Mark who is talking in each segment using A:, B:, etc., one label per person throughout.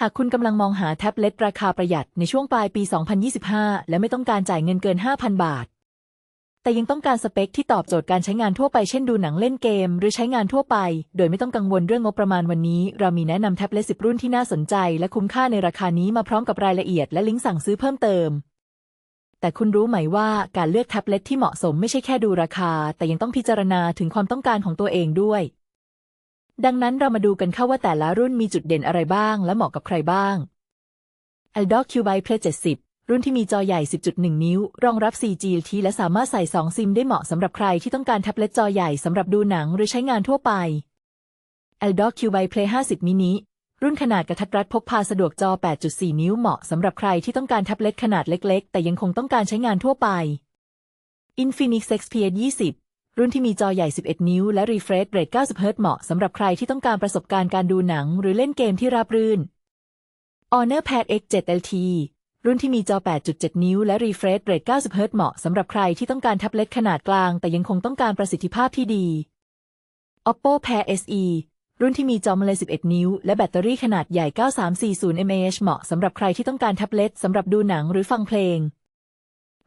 A: หากคุณกำลังมองหาแท็บเล็ตราคาประหยัดในช่วงปลายปี 2025 และไม่ต้องการจ่ายเงินเกิน 5,000 บาท แต่ยังต้องการสเปคที่ตอบโจทย์การใช้งานทั่วไป เช่นดูหนังเล่นเกม หรือใช้งานทั่วไป โดยไม่ต้องกังวลเรื่องงบประมาณวันนี้ เรามีแนะนำแท็บเล็ต 10 รุ่นที่น่าสนใจ และคุ้มค่าในราคานี้มาพร้อมกับรายละเอียดและลิงก์สั่งซื้อเพิ่มเติม แต่คุณรู้ไหมว่าการเลือกแท็บเล็ตที่เหมาะสมไม่ใช่แค่ดูราคา แต่ยังต้องพิจารณาถึงความต้องการของตัวเองด้วย ดังนั้นเรามาดูกันเข้าว่าแต่ละรุ่นมีจุดเด่นอะไรบ้าง และเหมาะกับใครบ้าง a l d o q b i Play 70 รุ่นที่มีจอใหญ่ 10.1 นิ้ว รองรับ 4G LTE และสามารถใส่ 2 ซิมได้เหมาะสำหรับใครที่ต้องการแท็บเล็ตจอใหญ่สำหรับดูหนังหรือใช้งานทั่วไป a l d o q b i Play 50 mini รุ่นขนาดกระทัดรัดพกพาสะดวกจอ 8.4 นิ้วเหมาะสำหรับใครที่ต้องการแท็บเล็ตขนาดเล็ก ๆ แต่ยังคงต้องการใช้งานทั่วไป Infinix XPS 20 รุ่นที่มีจอใหญ่ 11 นิ้ว และ refresh rate 90 Hz เหมาะสำหรับใครที่ต้องการประสบการณ์การดูหนัง หรือเล่นเกมที่ราบรื่น Honor Pad X7 LT รุ่นที่มีจอ 8.7 นิ้ว และ refresh rate 90 Hz เหมาะสำหรับใครที่ต้องการแท็บเล็ตขนาดกลาง แต่ยังคงต้องการประสิทธิภาพที่ดี Oppo Pair SE รุ่นที่มีจอมเล11 นิ้ว และแบตเตอรี่ขนาดใหญ่ 9340 mAh เหมาะสำหรับใครที่ต้องการแท็บเล็ตสำหรับดูหนังหรือฟังเพลง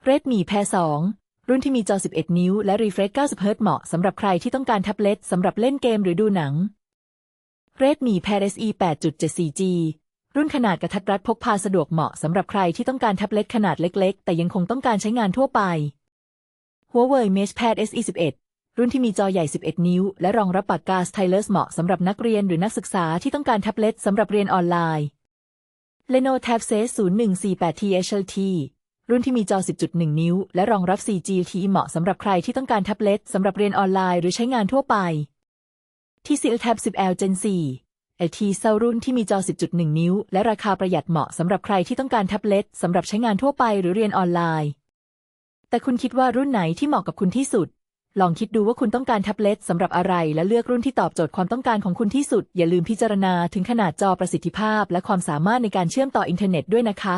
A: Redmi Pair 2 รุ่นที่มีจอ 11 นิ้ว และ refresh 90 Hz เหมาะสำหรับใครที่ต้องการแท็บเล็ตสำหรับเล่นเกมหรือดูหนัง Redmi Pair SE 8.74G รุ่นขนาดกระทัดรัดพกพาสะดวกเหมาะสำหรับใครที่ต้องการแท็บเล็ตขนาดเล็กๆ แต่ยังคงต้องการใช้งานทั่วไป Huawei Mate Pad SE 11 รุ่นที่มีจอใหญ่ 11 นิ้ว และรองรับปากกาสไทเลอร์เหมาะสำหรับนักเรียนหรือนักศึกษาที่ต้องการแท็บเล็ตสำหรับเรียนออนไลน์ Lenovo Tab Z 0148 THLT รุ่นที่มีจอ 10.1 นิ้ว และรองรับ 4G LTE เหมาะสำหรับใครที่ต้องการแท็บเล็ตสำหรับเรียนออนไลน์หรือใช้งานทั่วไป TCL Tab 10L Gen 4 LT เซลรุ่นที่มีจอ 10.1 นิ้ว และราคาประหยัดเหมาะสำหรับใครที่ต้องการแท็บเล็ตสำหรับใช้งานทั่วไปหรือเรียนออนไลน์ แต่คุณคิดว่ารุ่นไหนที่เหมาะกับคุณที่สุด ลองคิดดูว่าคุณต้องการแท็บเล็ตสำหรับอะไร และเลือกรุ่นที่ตอบโจทย์ความต้องการของคุณที่สุด อย่าลืมพิจารณาถึงขนาดจอประสิทธิภาพ และความสามารถในการเชื่อมต่ออินเทอร์เน็ตด้วยนะคะ